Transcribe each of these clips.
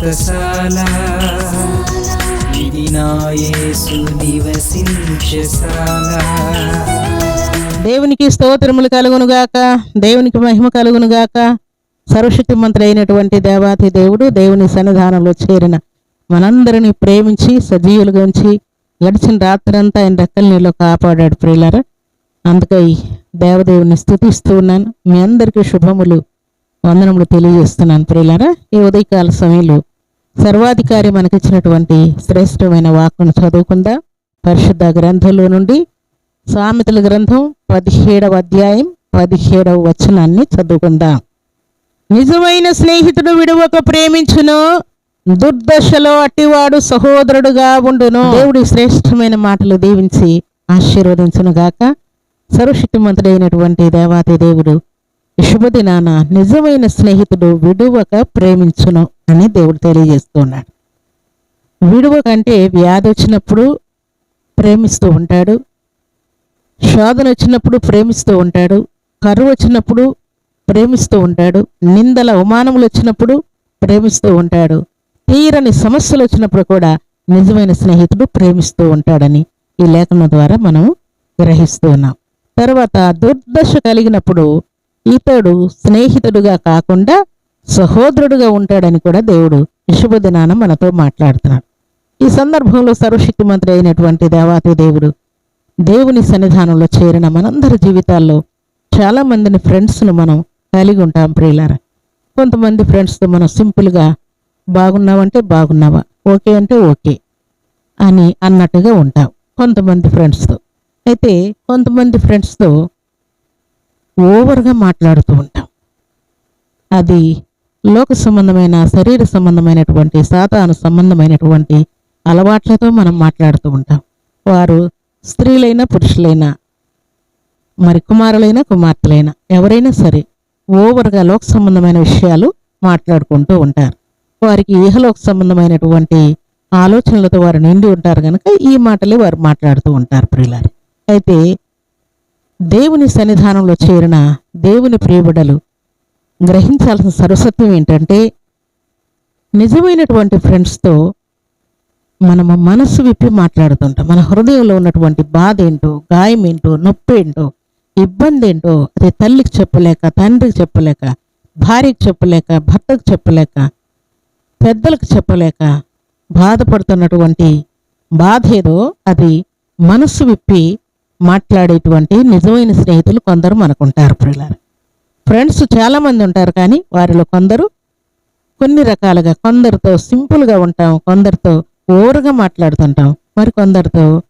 వ్రతశాల ఇది నా నివసించశాల దేవునికి స్తోత్రములు కలుగునుగాక దేవునికి మహిమ కలుగునుగాక సర్వశక్తిమంతుడు అయినటువంటి దేవాతి దేవుడు దేవుని సన్నిధానంలో చేరిన మనందరిని ప్రేమించి సజీవులుగా ఉంచి గడిచిన రాత్రంతా ఆయన రెక్కల నీళ్ళు కాపాడాడు ప్రియులారా. అందుకై దేవదేవుని స్థుతిస్తూ ఉన్నాను. మీ అందరికీ శుభములు వందనములు తెలియజేస్తున్నాను ప్రియులారా. ఈ ఉదయకాల సమయంలో సర్వాధికారి మనకిచ్చినటువంటి శ్రేష్టమైన వాక్కును చదువుకుందా. పరిశుద్ధ గ్రంథంలో నుండి సామెతల గ్రంథం పదిహేడవ అధ్యాయం పదిహేడవ వచనాన్ని చదువుకుందాం. నిజమైన స్నేహితుడు విడువక ప్రేమించును దుర్దశలో అట్టివాడు సహోదరుడుగా ఉండును. దేవుడి శ్రేష్టమైన మాటలు దీవించి ఆశీర్వదించును గాక సర్వశక్తిమంతుడైనటువంటి దేవాతి దేవుడు శుభదినాన నిజమైన స్నేహితుడు విడువక ప్రేమించును అని దేవుడు తెలియజేస్తున్నాడు. విడువక అంటే వ్యాధి వచ్చినప్పుడు ప్రేమిస్తూ ఉంటాడు శోధన వచ్చినప్పుడు ప్రేమిస్తూ ఉంటాడు కరువు వచ్చినప్పుడు ప్రేమిస్తూ ఉంటాడు నిందల అవమానములు వచ్చినప్పుడు ప్రేమిస్తూ ఉంటాడు తీరని సమస్యలు వచ్చినప్పుడు కూడా నిజమైన స్నేహితుడు ప్రేమిస్తూ ఉంటాడని ఈ లేఖనం ద్వారా మనం గ్రహిస్తూ ఉన్నాం. తర్వాత దుర్దశ కలిగినప్పుడు ఇతడు స్నేహితుడుగా కాకుండా సహోదరుడుగా ఉంటాడని కూడా దేవుడు విశుభదినాన మనతో మాట్లాడుతున్నాడు. ఈ సందర్భంలో సర్వశక్తిమంతుడు అయినటువంటి దేవాతి దేవుడు దేవుని సన్నిధానంలో చేరిన మనందరి జీవితాల్లో చాలా మందిని ఫ్రెండ్స్ను మనం కలిగి ఉంటాం ప్రియులారా. కొంతమంది ఫ్రెండ్స్తో మనం సింపుల్గా బాగున్నావంటే బాగున్నావా ఓకే అంటే ఓకే అని అన్నట్టుగా ఉంటాం కొంతమంది ఫ్రెండ్స్తో. అయితే కొంతమంది ఫ్రెండ్స్తో ఓవర్గా మాట్లాడుతూ ఉంటాం. అది లోక సంబంధమైన శరీర సంబంధమైనటువంటి సాతాను సంబంధమైనటువంటి అలవాట్లతో మనం మాట్లాడుతూ ఉంటాం. వారు స్త్రీలైనా పురుషులైనా మరి కుమారులైనా కుమార్తెలైనా ఎవరైనా సరే ఓవర్గా లోక సంబంధమైన విషయాలు మాట్లాడుకుంటూ ఉంటారు. వారికి ఇహలోక సంబంధమైనటువంటి ఆలోచనలతో వారు నిండి ఉంటారు కనుక ఈ మాటలే వారు మాట్లాడుతూ ఉంటారు ప్రియులారి. అయితే దేవుని సన్నిధానంలో చేరిన దేవుని ప్రియబిడలు గ్రహించాల్సిన సరస్వత్వం ఏంటంటే నిజమైనటువంటి ఫ్రెండ్స్తో మనము మనసు విప్పి మాట్లాడుతుంటాం. మన హృదయంలో ఉన్నటువంటి బాధ ఏంటో గాయం ఏంటో నొప్పి ఏంటో ఇబ్బంది ఏంటో అది తల్లికి చెప్పలేక తండ్రికి చెప్పలేక భార్యకి చెప్పలేక భర్తకు చెప్పలేక పెద్దలకు చెప్పలేక బాధపడుతున్నటువంటి బాధ ఏదో అది మనసు విప్పి మాట్లాడేటువంటి నిజమైన స్నేహితులు కొందరు మనకుంటారు ప్రియులారు. ఫ్రెండ్స్ చాలామంది ఉంటారు కానీ వారిలో కొందరు కొన్ని రకాలుగా కొందరితో సింపుల్గా ఉంటాం కొందరితో ఓవర్గా మాట్లాడుతుంటాం మరి కొందరితో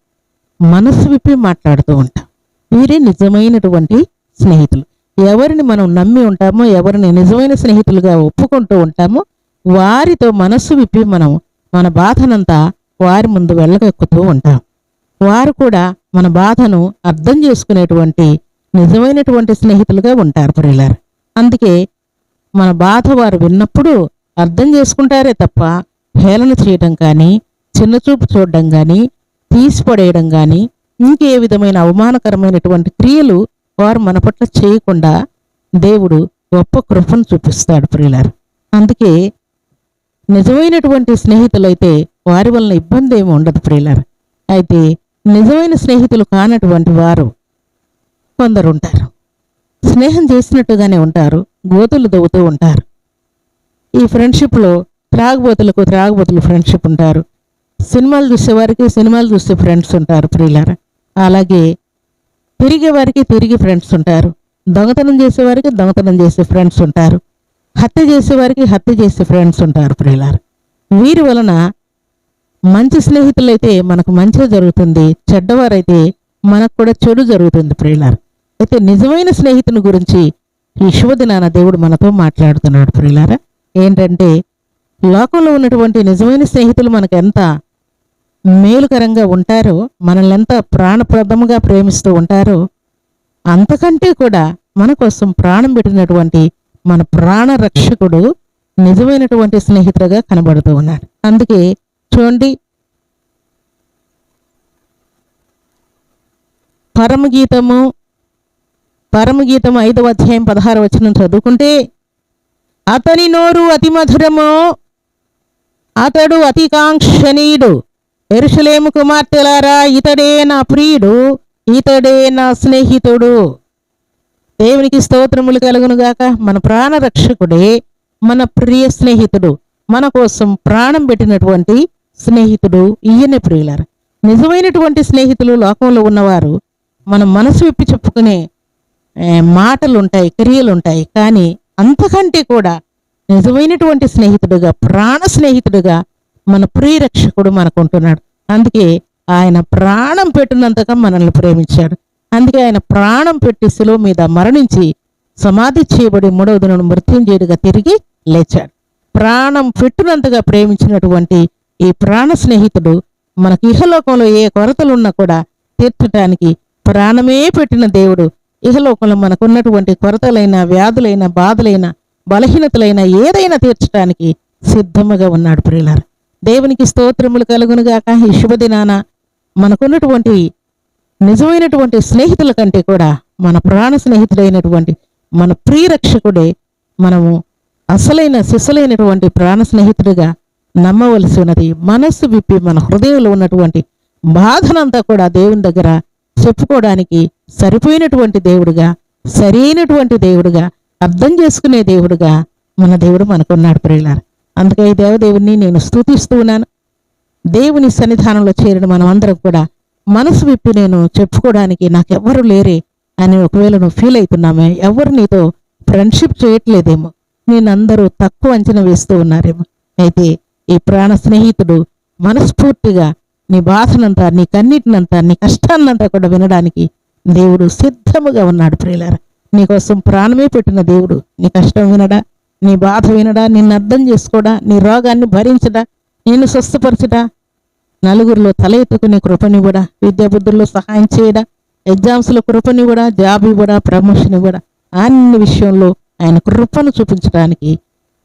మనసు విప్పి మాట్లాడుతూ ఉంటాం. వీరే నిజమైనటువంటి స్నేహితులు. ఎవరిని మనం నమ్మి ఉంటామో ఎవరిని నిజమైన స్నేహితులుగా ఒప్పుకుంటూ ఉంటామో వారితో మనసు విప్పి మనం మన బాధనంతా వారి ముందు వెళ్ళగక్కుతూ ఉంటాం. వారు కూడా మన బాధను అర్థం చేసుకునేటువంటి నిజమైనటువంటి స్నేహితులుగా ఉంటారు ప్రియులారు. అందుకే మన బాధ వారు విన్నప్పుడు అర్థం చేసుకుంటారే తప్ప హేళన చేయడం కానీ చిన్నచూపు చూడడం కానీ తీసిపడేయడం కానీ ఇంకే విధమైన అవమానకరమైనటువంటి క్రియలు వారు మన పట్ల చేయకుండా దేవుడు గొప్ప కృపను చూపిస్తాడు ప్రియులారు. అందుకే నిజమైనటువంటి స్నేహితులైతే వారి వలన ఇబ్బంది ఏమి ఉండదు ప్రియులారు. అయితే నిజమైన స్నేహితులు కానటువంటి వారు కొందరు ఉంటారు స్నేహం చేసినట్టుగానే ఉంటారు గోతులు దవ్వుతూ ఉంటారు. ఈ ఫ్రెండ్షిప్లో త్రాగుబోతులకు త్రాగుబోతులు ఫ్రెండ్షిప్ ఉంటారు. సినిమాలు చూసేవారికి సినిమాలు చూసే ఫ్రెండ్స్ ఉంటారు ప్రియులారా. అలాగే తిరిగే వారికి తిరిగి ఫ్రెండ్స్ ఉంటారు. దొంగతనం చేసేవారికి దొంగతనం చేసే ఫ్రెండ్స్ ఉంటారు. హత్య చేసేవారికి హత్య చేసే ఫ్రెండ్స్ ఉంటారు ప్రియులారా. వీరి వలన మంచి స్నేహితులైతే మనకు మంచిగా జరుగుతుంది చెడ్డవారైతే మనకు కూడా చెడు జరుగుతుంది ప్రియులారు. అయితే నిజమైన స్నేహితుని గురించి ఈ శుభదినాన దేవుడు మనతో మాట్లాడుతున్నాడు ప్రియులారా. ఏంటంటే లోకంలో ఉన్నటువంటి నిజమైన స్నేహితులు మనకు ఎంత మేలుకరంగా ఉంటారో మనల్ని ఎంత ప్రాణప్రదముగా ప్రేమిస్తూ ఉంటారో అంతకంటే కూడా మన కోసం ప్రాణం పెట్టినటువంటి మన ప్రాణ రక్షకుడు నిజమైనటువంటి స్నేహితుడుగా కనబడుతూ ఉన్నాడు. అందుకే చూడండి పరమగీతము పరమగీతం ఐదవ అధ్యాయం పదహారు వచనం చదువుకుంటే అతని నోరు అతి మధురము అతడు అతి కాంక్షణీయుడు. ఎరుషలేము కుమార్తెలారా ఇతడే నా ప్రియుడు ఇతడే నా స్నేహితుడు. దేవునికి స్తోత్రములు కలుగునుగాక మన ప్రాణ రక్షకుడే మన ప్రియ స్నేహితుడు మన కోసం ప్రాణం పెట్టినటువంటి స్నేహితుడు ఈయనే ప్రియులారు. నిజమైనటువంటి స్నేహితులు లోకంలో ఉన్నవారు మన మనసు విప్పి చెప్పుకునే మాటలుంటాయి మాటలు ఉంటాయి క్రియలు ఉంటాయి కానీ అంతకంటే కూడా నిజమైనటువంటి స్నేహితుడుగా ప్రాణ స్నేహితుడుగా మన ప్రియరక్షకుడు మనకు ఉంటున్నాడు అందుకే ఆయన ప్రాణం పెట్టినంతగా మనల్ని ప్రేమించాడు. అందుకే ఆయన ప్రాణం పెట్టి శిలువ మీద మరణించి సమాధి చేయబడి మూడవ దినం మృత్యుంజయుడిగా తిరిగి లేచాడు. ప్రాణం పెట్టినంతగా ప్రేమించినటువంటి ఈ ప్రాణ స్నేహితుడు మనకి ఇహలోకంలో ఏ కొరతలున్నా కూడా తీర్చడానికి ప్రాణమే పెట్టిన దేవుడు. ఇహలోకంలో మనకున్నటువంటి కొరతలైన వ్యాధులైన బాధలైన బలహీనతలైన ఏదైనా తీర్చడానికి సిద్ధముగా ఉన్నాడు ప్రియులారు. దేవునికి స్తోత్రములు కలుగునుగాక. ఈ శుభదినాన మనకున్నటువంటి నిజమైనటువంటి స్నేహితుల కంటే కూడా మన ప్రాణ స్నేహితుడైనటువంటి మన ప్రియరక్షకుడే మనము అసలైన సిసలైనటువంటి ప్రాణ స్నేహితుడిగా నమ్మవలసి ఉన్నది మనస్సు విప్పి మన హృదయంలో ఉన్నటువంటి బాధనంతా కూడా దేవుని దగ్గర చెప్పుకోవడానికి సరిపోయినటువంటి దేవుడుగా సరైనటువంటి దేవుడుగా అర్థం చేసుకునే దేవుడుగా మన దేవుడు మనకున్నాడు ప్రియులారు. అందుకే ఈ దేవదేవుని నేను స్తుతిస్తూ ఉన్నాను. దేవుని సన్నిధానంలో చేరిన మనం అందరం కూడా మనసు విప్పి నేను చెప్పుకోవడానికి నాకెవ్వరు లేరే అని ఒకవేళ నువ్వు ఫీల్ అవుతున్నామే ఎవరు నీతో ఫ్రెండ్షిప్ చేయట్లేదేమో నేను అందరూ తక్కువ అంచనా వేస్తూ ఉన్నారేమో. అయితే ఈ ప్రాణ స్నేహితుడు మనస్ఫూర్తిగా నీ బాధనంతా నీ కన్నిటినంతా నీ కష్టాన్నంతా కూడా వినడానికి దేవుడు సిద్ధముగా ఉన్నాడు ప్రియులార. నీకోసం ప్రాణమే పెట్టిన దేవుడు నీ కష్టం వినడా నీ బాధ వినడా నిన్ను అర్థం చేసుకోడా నీ రోగాన్ని భరించడా నిన్ను స్వస్థపరచడా నలుగురిలో తల ఎత్తుకునే కృపనివ్వడా విద్యాబుద్ధుల్లో సహాయం చేయడా ఎగ్జామ్స్లో కృపనివ్వడా జాబ్ ఇవ్వడా ప్రమోషన్ ఇవ్వడా అన్ని విషయంలో ఆయన కృపను చూపించడానికి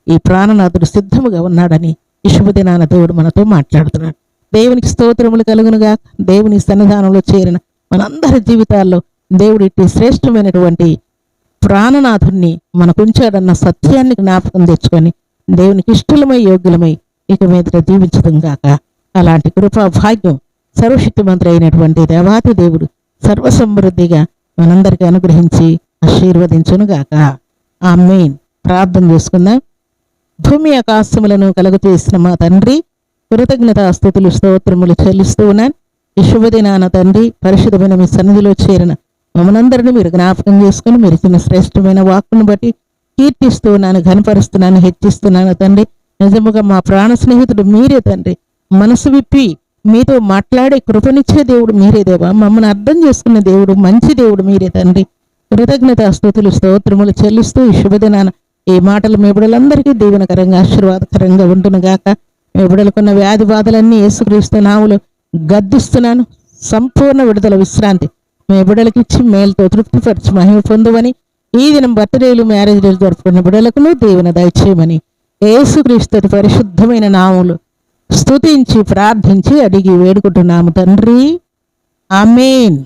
ఈ ప్రాణనాథుడు సిద్ధముగా ఉన్నాడని ఈ శుభదినాన దేవుడు మనతో మాట్లాడుతున్నాడు. దేవునికి స్తోత్రములు కలుగునుగా. దేవుని సన్నిధానంలో చేరిన మనందరి జీవితాల్లో దేవుడి ఇట్టి శ్రేష్టమైనటువంటి ప్రాణనాథుణ్ణి మనకుంచాడన్న సత్యాన్ని జ్ఞాపకం తెచ్చుకొని దేవునికి ఇష్టలమై యోగ్యులమై ఇక మీద దీవించడం గాక. అలాంటి కృపా భాగ్యం సర్వశక్తిమంత్రి అయినటువంటి దేవాతి దేవుడు సర్వసమృద్ధిగా మనందరికీ అనుగ్రహించి ఆశీర్వదించును గాక. ఆ మెయిన్ ప్రార్థన చేసుకుందాం. భూమి ఆకాశములను కలుగచేసిన మా తండ్రి. కృతజ్ఞత స్థుతులు స్తోత్రములు చెల్లిస్తూ ఉన్నాను. ఈ శుభదినాన తండ్రి పరిశుభమైన మీ సన్నిధిలో చేరిన మమ్మల్ందరినీ మీరు జ్ఞాపకం చేసుకుని మీరు ఇచ్చిన శ్రేష్టమైన వాక్కును బట్టి కీర్తిస్తూ ఉన్నాను ఘనపరుస్తున్నాను హెచ్చిస్తున్నాను తండ్రి. నిజముగా మా ప్రాణ స్నేహితుడు మీరే తండ్రి. మనసు విప్పి మీతో మాట్లాడే కృపనిచ్చే దేవుడు మీరే దేవా. మమ్మల్ని అర్థం చేసుకున్న దేవుడు మంచి దేవుడు మీరే తండ్రి. కృతజ్ఞత స్థుతులు స్తోత్రములు చెల్లిస్తూ ఈ శుభదినాన ఈ మాటలు మీ బిడ్డలందరికీ దీవెనకరంగా ఆశీర్వాదకరంగా ఉంటునుగాక మీ బిడ్డలకున్న వ్యాధి బాధలన్నీ యేసుక్రీస్తు నాములు గద్దిస్తున్నాను. సంపూర్ణ విడుదల విశ్రాంతి మీ బిడ్డలకి ఇచ్చి మేలుతో తృప్తిపరిచి మహిమ పొందువని ఈ దినం బర్త్డేలు మ్యారేజ్ డేలు జరుపుకున్న బిడ్డలకును దీవెన దయచేయమని ఏసుక్రీస్తు పరిశుద్ధమైన నాములు స్తుతించి ప్రార్థించి అడిగి వేడుకుంటున్నాము తండ్రి. ఆమెన్.